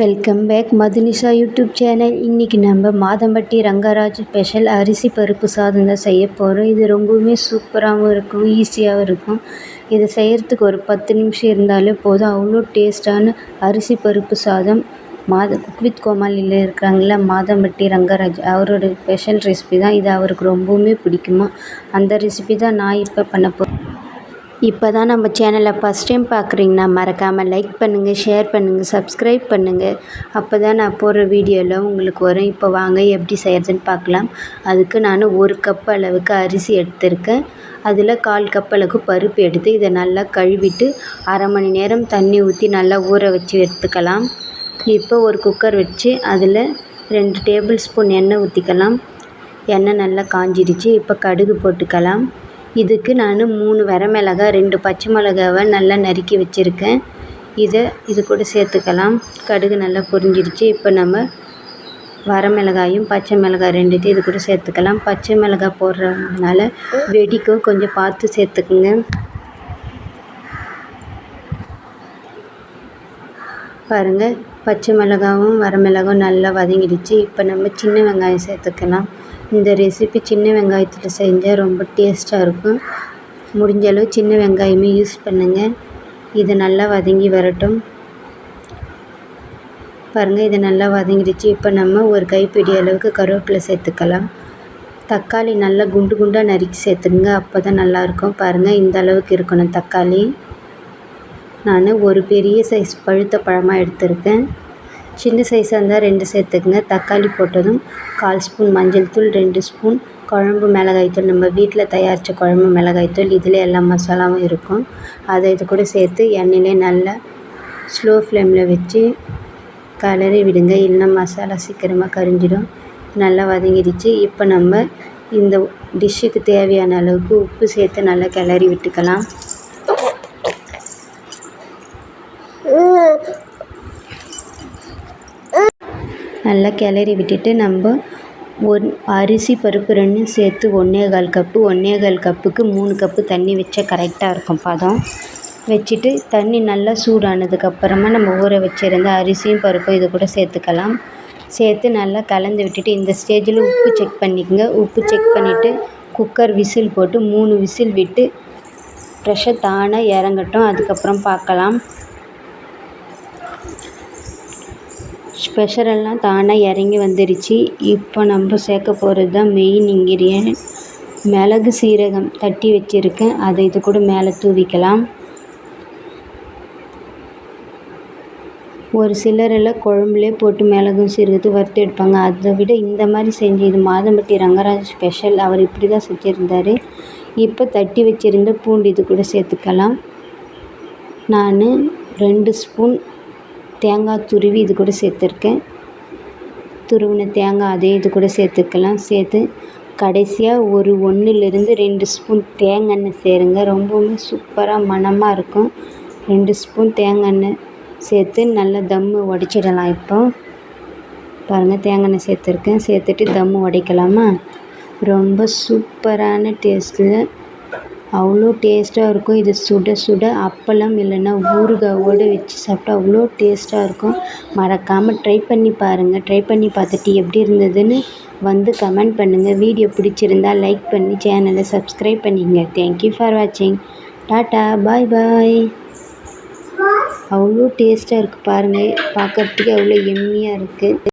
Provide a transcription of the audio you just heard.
Welcome back Madhunisha YouTube channel இன்றைக்கி நம்ம Madhampatti Rangaraj special அரிசி பருப்பு சாதம் தான் செய்ய போகிறோம் இது ரொம்பவுமே சூப்பராகவும் இருக்கும் ஈஸியாகவும் இருக்கும். இதை செய்கிறதுக்கு ஒரு பத்து நிமிஷம் இருந்தாலே போதும். அவ்வளோ டேஸ்ட்டான அரிசி பருப்பு சாதம் மாத குக் வித் கோமாளியில் இருக்கிறாங்கள மாதம்பட்டி ரங்கராஜ் அவரோட ஸ்பெஷல் ரெசிபி தான். இது அவருக்கு ரொம்பவுமே பிடிக்குமா? அந்த ரெசிபி தான் நான் இப்போ பண்ண போகிறேன் இப்போ தான் நம்ம சேனலை ஃபஸ்ட் டைம் பார்க்குறீங்கன்னா மறக்காமல் லைக் பண்ணுங்கள் ஷேர் பண்ணுங்கள் சப்ஸ்கிரைப் பண்ணுங்கள் அப்போ தான் நான் போடுற வீடியோவில் உங்களுக்கு வரும். இப்போ வாங்க எப்படி செய்கிறதுன்னு பார்க்கலாம். அதுக்கு நான் ஒரு கப் அளவுக்கு அரிசி எடுத்திருக்கேன். அதில் கால் கப் அளவுக்கு பருப்பு எடுத்து இதை நல்லா கழுவிட்டு அரை மணி நேரம் தண்ணி ஊற்றி நல்லா ஊற வச்சு எடுத்துக்கலாம். இப்போ ஒரு குக்கர் வச்சு அதில் ரெண்டு டேபிள் ஸ்பூன் எண்ணெய் ஊற்றிக்கலாம் எண்ணெய் நல்லா காஞ்சிடுச்சு. இப்போ கடுகு போட்டுக்கலாம். இதுக்கு நான் மூணு வரமிளகா ரெண்டு பச்சை மிளகாவை நல்லா நறுக்கி வச்சுருக்கேன். இதை இது கூட சேர்த்துக்கலாம். கடுகு நல்லா பொரிஞ்சிடுச்சு இப்போ நம்ம வரமிளகாயும் பச்சை மிளகாய் ரெண்டுத்தையும் இது கூட சேர்த்துக்கலாம். பச்சை மிளகாய் போடுறதுனால வெடிக்கும். கொஞ்சம் பார்த்து சேர்த்துக்குங்க. பாருங்கள் பச்சை மிளகாவும் வரமிளகாவும் நல்லா வதங்கிடுச்சு. இப்போ நம்ம சின்ன வெங்காயம் சேர்த்துக்கலாம். இந்த ரெசிபி சின்ன வெங்காயத்தில் செஞ்சால் ரொம்ப டேஸ்ட்டாக இருக்கும். முடிஞ்ச அளவு சின்ன வெங்காயமே யூஸ் பண்ணுங்கள் இது நல்லா வதங்கி வரட்டும். பாருங்கள் இது நல்லா வதங்கிடுச்சு. இப்போ நம்ம ஒரு கைப்பிடி அளவுக்கு கருவேப்பிலை சேர்த்துக்கலாம். தக்காளி நல்லா குண்டு குண்டாக நறுக்கி சேர்த்துக்குங்க அப்போ தான் நல்லாயிருக்கும் பாருங்கள் இந்த அளவுக்கு இருக்கணும் தக்காளி. நான் ஒரு பெரிய சைஸ் பழுத்த பழமாக எடுத்திருக்கேன். சின்ன சைஸாக இருந்தால் ரெண்டு சேர்த்துக்குங்க. தக்காளி போட்டதும் கால் ஸ்பூன் மஞ்சள் தூள் ரெண்டு ஸ்பூன் குழம்பு மிளகாய்த்தூள் நம்ம வீட்டில் தயாரித்த குழம்பு மிளகாய்த்தூள் இதில் எல்லா மசாலாவும் இருக்கும். அதை இது கூட சேர்த்து எண்ணெயிலே நல்லா ஸ்லோ ஃப்ளேமில் வச்சு கலரி விடுங்க. இல்லைன்னா மசாலா சீக்கிரமாக கரிஞ்சிடும். நல்லா வதங்கிடுச்சு. இப்போ நம்ம இந்த டிஷ்ஷுக்கு தேவையான அளவுக்கு உப்பு சேர்த்து நல்லா கிளறி விட்டுக்கலாம். நல்லா கிளறி விட்டுட்டு நம்ம ஒன் அரிசி பருப்பு ரெண்டும் சேர்த்து ஒன்றே கால் கப்பு ஒன்றே கால் கப்புக்கு மூணு கப்பு தண்ணி வச்சா கரெக்டாக இருக்கும் பதம். வச்சுட்டு தண்ணி நல்லா சூடானதுக்கப்புறமா நம்ம ஊற வச்சுருந்த அரிசியும் பருப்பும் இது கூட சேர்த்துக்கலாம். சேர்த்து நல்லா கலந்து விட்டுட்டு இந்த ஸ்டேஜில் உப்பு செக் பண்ணிக்கோங்க. உப்பு செக் பண்ணிவிட்டு குக்கர் விசில் போட்டு மூணு விசில் விட்டு ப்ரெஷர் தானாக இறங்கட்டும். அதுக்கப்புறம் பார்க்கலாம். ஸ்பெஷரெல்லாம் தானாக இறங்கி வந்துருச்சு. இப்போ நம்ம சேர்க்க போகிறது தான் மெயின் இன்கிரியன்ட் மிளகு சீரகம் தட்டி வச்சுருக்கேன். அதை இது கூட மேலே தூவிக்கலாம். ஒரு சிலரெல்லாம் குழம்புலே போட்டு மிளகும் சீரகத்தை வறுத்து எடுப்பாங்க. அதை விட இந்த மாதிரி செஞ்சு இது மாதம்பட்டி ரங்கராஜ் ஸ்பெஷல் அவர் இப்படி தான் செஞ்சுருந்தார். இப்போ தட்டி வச்சுருந்த பூண்டு இது கூட சேர்த்துக்கலாம். நான் ரெண்டு ஸ்பூன் தேங்காய் துருவி இது கூட சேர்த்துருக்கேன். துருவின தேங்காய் அதே இது கூட சேர்த்துக்கலாம். சேர்த்து கடைசியாக ஒரு ஒன்றுலேருந்து ரெண்டு ஸ்பூன் தேங்காய் எண்ணெய் சேருங்க. ரொம்பவுமே சூப்பராக மணமாக இருக்கும். ரெண்டு ஸ்பூன் தேங்காய் எண்ணெய் சேர்த்து நல்லா தம்மு உடச்சிடலாம் இப்போ. பாருங்கள் தேங்காய் எண்ணெய் சேர்த்துருக்கேன். சேர்த்துட்டு தம்மு உடைக்கலாமா ரொம்ப சூப்பரான டேஸ்ட்டில் அவ்வளோ டேஸ்ட்டாக இருக்கும். இது சுட சுட அப்பளம் இல்லைன்னா ஊறுகாயோடு வச்சு சாப்பிட்டா அவ்வளோ டேஸ்ட்டாக இருக்கும். மறக்காமல் ட்ரை பண்ணி பாருங்கள் ட்ரை பண்ணி பார்த்துட்டு எப்படி இருந்ததுன்னு வந்து கமெண்ட் பண்ணுங்கள் வீடியோ பிடிச்சிருந்தா லைக் பண்ணி சேனலை சப்ஸ்கிரைப் பண்ணிங்க. தேங்க்யூ ஃபார் வாட்சிங் டாட்டா பாய் பாய் அவ்வளோ டேஸ்ட்டாக இருக்குது பாருங்கள் பார்க்குறதுக்கு அவ்வளோ எம்மியாக இருக்குது